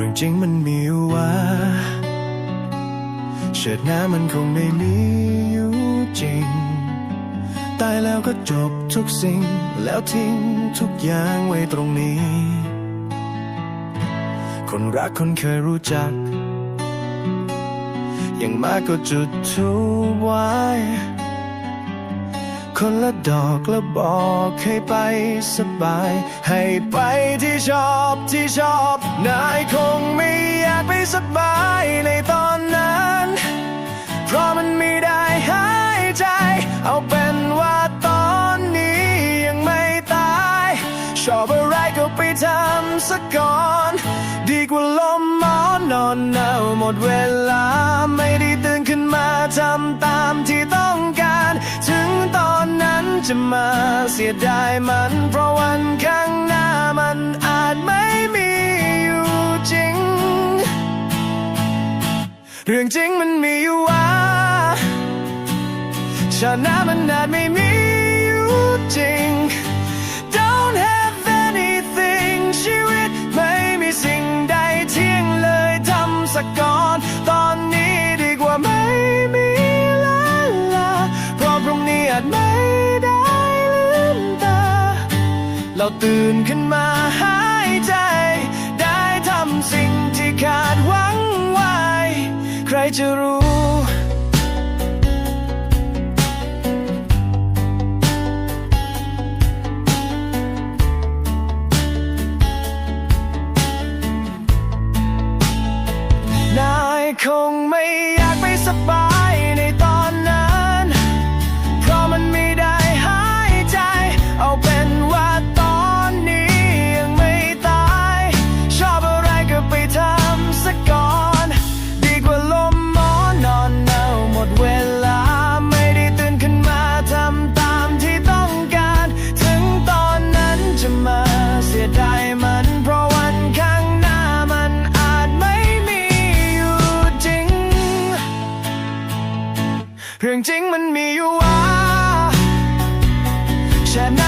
รื่องจริงมันมีว่าเชิดหน้ามันคงไม่มีอยู่จริง ตายแล้วก็จบทุกสิ่ง แล้วทิ้งทุกอย่างไว้ตรงนี้ คนรักคนเคยรู้จัก อย่างมากก็จุดทูบไว้ คนละดอกล้วบอกให้ไปสบาย ให้ไปที่ชอบที่ชอบนายคงไม่อยากไป สบายในตอนนั้น เพราะมันไม่ได้หายใจ เอาเป็นว่าตอนนี้ยังไม่ตาย ชอบอะไรก็ไปทำสักก่อน ดีกว่าลมหมอนนอนหนาวหมดเวลา ไม่ได้ตื่นขึ้นมาทำตามที่ต้องการ ถึงตอนนั้นจะมาเสียดายมันเพราะ เรื่องจริงมันมีอยู่ว่าชาติน้ามันอาจไม่มีอยู่จริง Don't have anything ชีวิตไม่มีสิ่งใดเที่ยงเลยทำสักก่อน ตอนนี้ดีกว่าไม่มีลาลาเพราะพรุ่งนี้อาจไม่ได้ลืมตา เราตื่นขึ้นมาหายใจ จะรู้ นายคงไม่อยากไปสบาย เรื่องจริงมันมีอยู่ว่าชาติหน้า